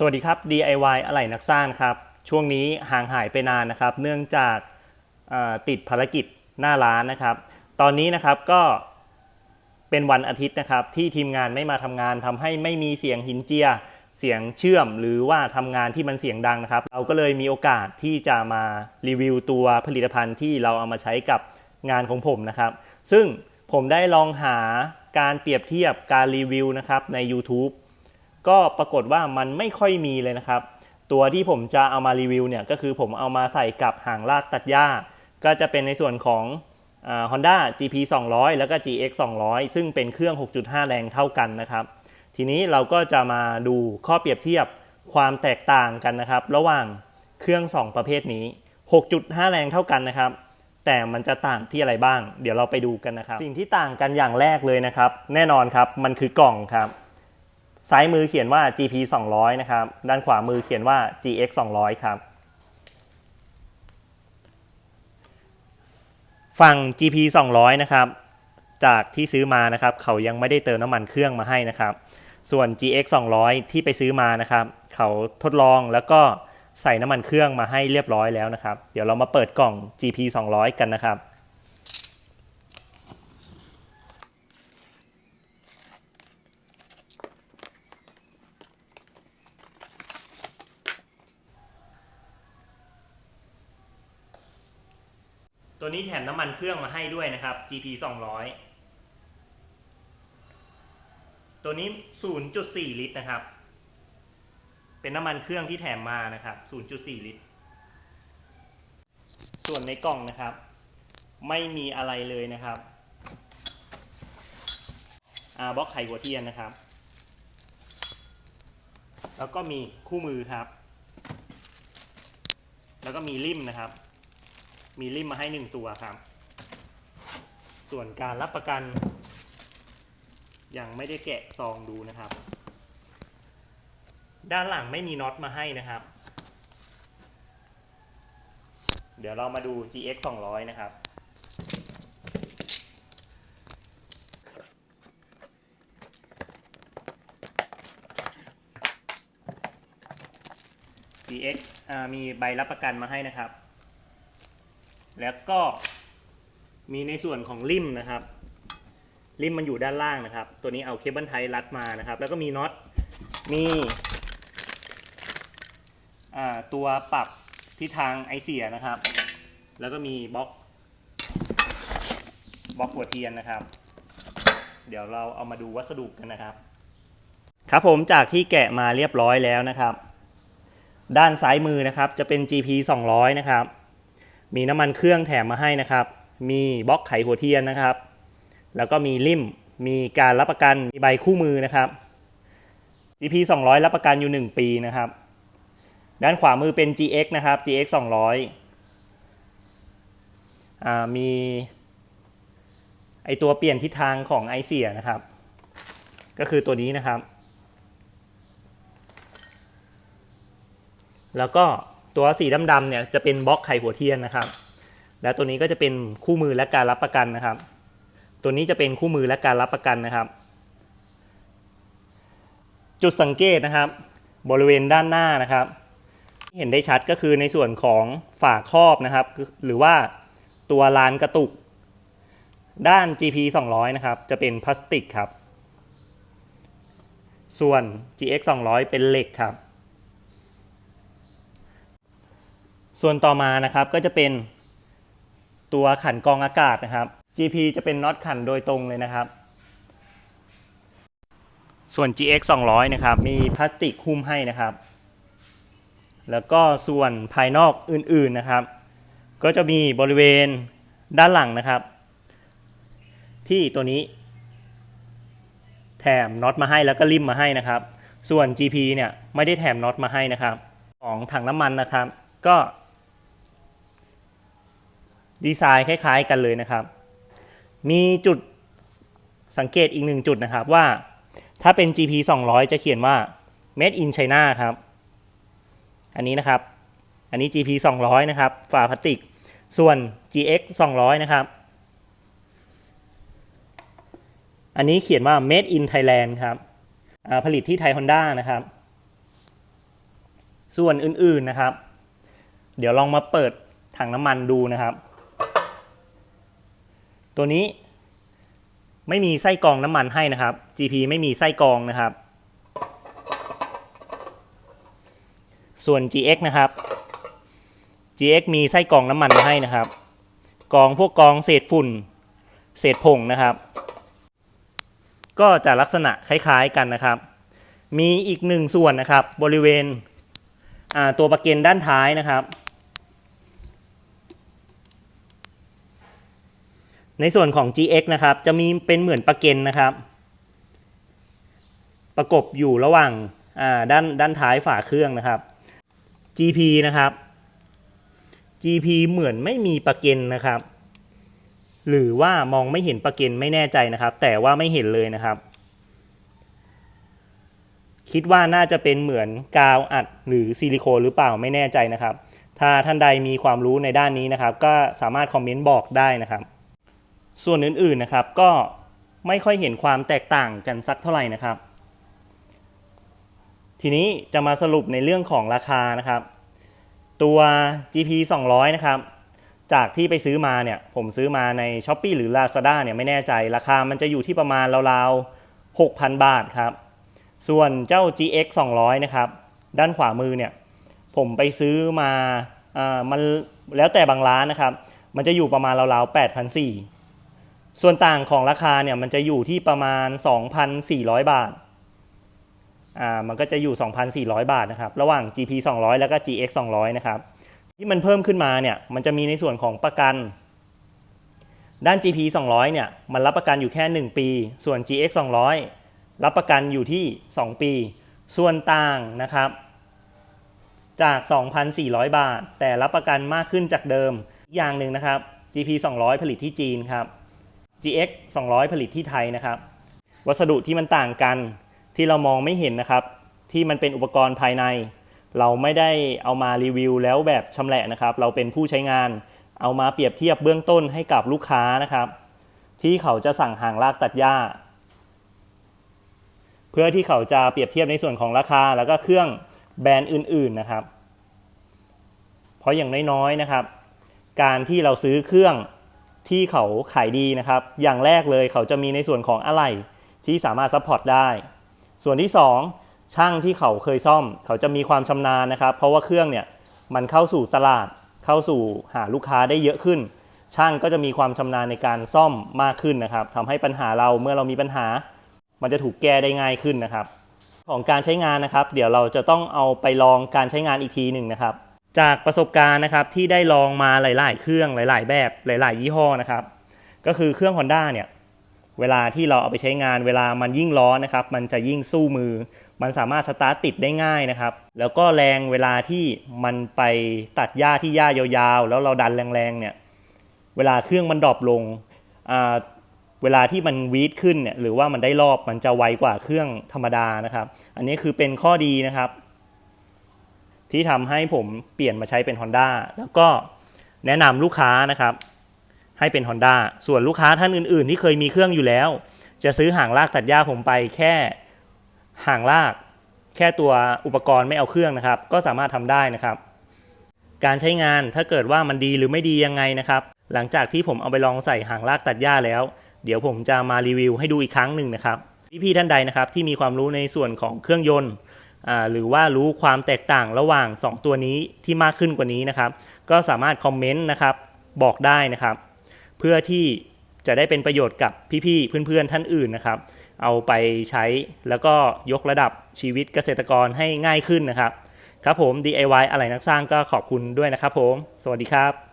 สวัสดีครับ DIY อะไหล่นักสร้างครับ ช่วงนี้ห่างหายไปนานนะครับ เนื่องจากติดภารกิจหน้าร้านนะครับ ตอนนี้นะครับก็เป็นวันอาทิตย์นะครับ ที่ทีมงานไม่มาทำงานทำให้ไม่มีเสียงหินเจีย เสียงเชื่อม หรือว่าทำงานที่มันเสียงดังนะครับ เราก็เลยมีโอกาสที่จะมารีวิวตัวผลิตภัณฑ์ที่เราเอามาใช้กับงานของผมนะครับ ซึ่งผมได้ลองหาการเปรียบเทียบการรีวิวนะครับใน YouTube ก็ปรากฏว่ามันไม่ค่อยมีเลยนะครับ ตัวที่ผมจะเอามารีวิวเนี่ยก็คือผมเอามาใส่กับหางลากตัดหญ้า ก็จะเป็นในส่วนของอ่า Honda GP 200 แล้วก็ GX 200 ซึ่งเป็นเครื่อง 6.5 แรงเท่ากันนะครับ ทีนี้เราก็จะมาดูข้อเปรียบเทียบความแตกต่างกันนะครับ ระหว่างเครื่อง 2 ประเภทนี้ 6.5 แรงเท่ากันนะครับ แต่มันจะต่างที่อะไรบ้าง เดี๋ยวเราไปดูกันนะครับ สิ่งที่ต่างกันอย่างแรกเลยนะครับ แน่นอนครับ มันคือกล่องครับ ซ้ายมือเขียนว่า GP 200นะครับ ด้านขวามือเขียนว่า GX 200ครับ ฝั่ง GP 200นะครับ จากที่ซื้อมานะครับ เขายังไม่ได้เติมน้ำมันเครื่องมาให้นะครับ ส่วน GX 200ที่ไปซื้อมานะครับ เขาทดลองแล้วก็ใส่น้ำมันเครื่องมาให้เรียบร้อยแล้วนะครับ เดี๋ยวเรามาเปิดกล่อง GP 200กันนะครับ ตัวนี้แถมน้ำมันเครื่องมาให้ด้วยนะครับ GP 200 ตัวนี้ 0.4 ลิตรนะครับ เป็นน้ำมันเครื่องที่แถมมานะครับ 0.4 ลิตร ส่วนในกล่องนะครับ ไม่มีอะไรเลยนะครับอาบล็อกไขหัวเทียนนะครับ แล้วก็มีคู่มือครับ แล้วก็มีริมนะครับ มีริมมาให้หนึ่งตัวครับ ส่วนการรับประกัน ยังไม่ได้แกะซองดูนะครับ ด้านหลังไม่มีน็อตมาให้นะครับ เดี๋ยวเรามาดู GX 200 นะครับ GX มีใบรับประกันมาให้นะครับ แล้วก็มีในส่วนของริมนะครับ ริมมันอยู่ด้านล่างนะครับ ตัวนี้เอาเคเบิลไทยรัดมานะครับ แล้วก็มีน็อต มีตัวปรับทิศทางไอเสียนะครับ แล้วก็มีบล็อกบล็อกหัวเทียนนะครับ เดี๋ยวเราเอามาดูวัสดุกันนะครับ ครับผมจากที่แกะมาเรียบร้อยแล้วนะครับ ด้านซ้ายมือนะครับจะเป็น GP 200 นะครับ มีน้ำมันเครื่องแถมมาให้นะครับ มีบล็อกไขหัวเทียนนะครับ แล้วก็มีริมมีการรับประกัน มีใบคู่มือนะครับ GP 200 รับประกันอยู่ 1 ปีนะครับ ด้านขวามือเป็น GX นะครับ GX 200อ่ามีไอตัวเปลี่ยนทิศทางของไอเสียนะครับ ก็คือตัวนี้นะครับ แล้วก็ ตัวสีดำๆเนี่ยจะเป็นบล็อกไข่หัวเทียนนะครับ แล้วตัวนี้ก็จะเป็นคู่มือและการรับประกันนะครับ ตัวนี้จะเป็นคู่มือและการรับประกันนะครับ จุดสังเกตนะครับ บริเวณด้านหน้านะครับ เห็นได้ชัดก็คือในส่วนของฝาครอบนะครับ หรือว่าตัวลานกระตุก ด้าน GP 200 นะครับ จะเป็นพลาสติกครับ ส่วน GX 200 เป็นเหล็กครับ ส่วนต่อมานะครับก็จะเป็นตัวขันกองอากาศนะครับ GP จะเป็นน็อตขันโดยตรงเลยนะครับ ส่วน GX 200นะครับ มีพลาสติกหุ้มให้นะครับ แล้วก็ส่วนภายนอกอื่นๆนะครับ ก็จะมีบริเวณด้านหลังนะครับ ที่ตัวนี้ แถมน็อตมาให้แล้วก็ริมมาให้นะครับ ส่วน GP เนี่ยไม่ได้แถมน็อตมาให้นะครับ ของถังน้ำมันนะครับ ก็ ดีไซน์คล้ายๆกันเลยนะครับ มีจุดสังเกตอีกหนึ่งจุดนะครับว่าถ้าเป็น GP 200 จะเขียนว่า made in China ครับ อันนี้นะครับ อันนี้ GP 200 นะครับ ฝาพลาสติก ส่วน GX 200 นะครับ อันนี้เขียนว่า made in Thailand ครับ ผลิตที่ไทยฮอนด้านะครับ ส่วนอื่นๆนะครับ เดี๋ยวลองมาเปิดถังน้ำมันดูนะครับ ตัวนี้ไม่มีไส้กรองน้ำมันให้นะครับ GP ไม่มีไส้กรองนะครับ ส่วน GX นะครับ GX มีไส้กรองน้ำมันมาให้นะครับกรองพวกกรองเศษฝุ่น เศษผงนะครับ ก็จะลักษณะคล้ายๆกันนะครับ มีอีกหนึ่งส่วนนะครับบริเวณตัวประเก็นด้านท้ายนะครับ ในส่วนของ GX นะครับ จะมีเป็นเหมือนประเก็นนะครับ ประกบอยู่ระหว่างด้านด้านท้ายฝาเครื่องนะครับ GP นะครับ GP เหมือนไม่มีประเก็นนะครับ หรือว่ามองไม่เห็นประเก็นไม่แน่ใจนะครับ แต่ว่าไม่เห็นเลยนะครับ คิดว่าน่าจะเป็นเหมือนกาวอัดหรือซิลิโคนหรือเปล่าไม่แน่ใจนะครับ ถ้าท่านใดมีความรู้ในด้านนี้นะครับ ก็สามารถคอมเมนต์บอกได้นะครับ ส่วนอื่นๆนะครับก็ไม่ค่อยเห็นความแตกต่างกันสักเท่าไหร่นะครับ ทีนี้จะมาสรุปในเรื่องของราคานะครับ ตัว GP 200 นะครับ จากที่ไปซื้อมาเนี่ยผมซื้อมาใน s h อ p e e หรือ Lazada เนี่ยไม่แน่ใจราคามันจะอยู่ที่ประมาณราวๆ 6,000 บาทครับ ส่วนเจ้า GX 200 นะครับ ด้านขวามือเนี่ยผมไปซื้อมาอ่ามันแล้วแต่บางร้านนะครับ มันจะอยู่ประมาณราวๆ8,400 ส่วนต่างของราคาเนี่ยมันจะอยู่ที่ประมาณ 2,400 บาท อ่า มันก็จะอยู่ 2,400 บาทนะครับ ระหว่าง GP 200 แล้วก็ GX 200 นะครับ ที่มันเพิ่มขึ้นมาเนี่ย มันจะมีในส่วนของประกัน ด้าน GP 200 เนี่ย มันรับประกันอยู่แค่ 1 ปี ส่วน GX 200 รับประกันอยู่ที่ 2 ปี ส่วนต่างนะครับ จาก 2,400 บาท แต่รับประกันมากขึ้นจากเดิม อย่างหนึ่งนะครับ GP 200 ผลิตที่จีนครับ GX 200 ผลิตที่ไทยนะครับ วัสดุที่มันต่างกันที่เรามองไม่เห็นนะครับ ที่มันเป็นอุปกรณ์ภายใน เราไม่ได้เอามารีวิวแล้วแบบชำแหละนะครับ เราเป็นผู้ใช้งาน เอามาเปรียบเทียบเบื้องต้นให้กับลูกค้านะครับ ที่เขาจะสั่งหางลากตัดหญ้า เพื่อที่เขาจะเปรียบเทียบในส่วนของราคา แล้วก็เครื่องแบรนด์อื่น ๆนะครับ เพราะอย่างน้อยๆนะครับ การที่เราซื้อเครื่อง ที่เขาขายดีนะครับ อย่างแรกเลยเขาจะมีในส่วนของอะไหล่ที่สามารถซัพพอร์ตได้ ส่วนที่ 2 ช่างที่เขาเคยซ่อม เขาจะมีความชำนาญนะครับ เพราะว่าเครื่องเนี่ยมันเข้าสู่ตลาดเข้าสู่หาลูกค้าได้เยอะขึ้น ช่างก็จะมีความชำนาญในการซ่อมมากขึ้นนะครับทำให้ปัญหาเราเมื่อเรามีปัญหา มันจะถูกแก้ได้ง่ายขึ้นนะครับ ของการใช้งานนะครับ เดี๋ยวเราจะต้องเอาไปลองการใช้งานอีกทีหนึ่งนะครับ จากประสบการณ์นะครับที่ได้ลองมาหลาย ๆ เครื่องหลาย ๆ แบบหลาย ๆ ยี่ห้อนะครับ ก็คือเครื่อง Honda เนี่ยเวลาที่เราเอาไปใช้งานเวลามันยิ่งร้อนนะครับ มันจะยิ่งสู้มือ มันสามารถสตาร์ตติดได้ง่ายนะครับ แล้วก็แรงเวลาที่มันไปตัดหญ้าที่หญ้ายาวๆ แล้วเราดันแรงๆเนี่ยเวลาเครื่องมันดรอปลงเวลาที่มันวีดขึ้นเนี่ยหรือว่ามันได้รอบมันจะไวกว่าเครื่องธรรมดานะครับ อันนี้คือเป็นข้อดีนะครับ ที่ทำให้ผมเปลี่ยนมาใช้เป็น Honda แล้วก็แนะนำลูกค้านะครับ ให้เป็น Honda ส่วนลูกค้าท่านอื่น ๆ ที่เคยมีเครื่องอยู่แล้ว จะซื้อหางลากตัดหญ้าผมไปแค่หางลาก แค่ตัวอุปกรณ์ไม่เอาเครื่องนะครับ ก็สามารถทำได้นะครับ การใช้งานถ้าเกิดว่ามันดีหรือไม่ดียังไงนะครับ หลังจากที่ผมเอาไปลองใส่หางลากตัดหญ้าแล้ว เดี๋ยวผมจะมารีวิวให้ดูอีกครั้งหนึ่งนะครับพี่ๆท่านใดนะครับที่มีความรู้ในส่วนของเครื่องยนต์ หรือว่ารู้ความแตกต่างระหว่าง 2 ตัวนี้ที่มากขึ้นกว่านี้นะครับ ก็สามารถคอมเมนต์นะครับบอกได้นะครับ เพื่อที่จะได้เป็นประโยชน์กับพี่ๆเพื่อนๆท่านอื่นนะครับ เอาไปใช้แล้วก็ยกระดับชีวิตเกษตรกรให้ง่ายขึ้นนะครับ ครับผม DIY อะไรนักสร้างก็ขอบคุณด้วยนะครับผม สวัสดีครับ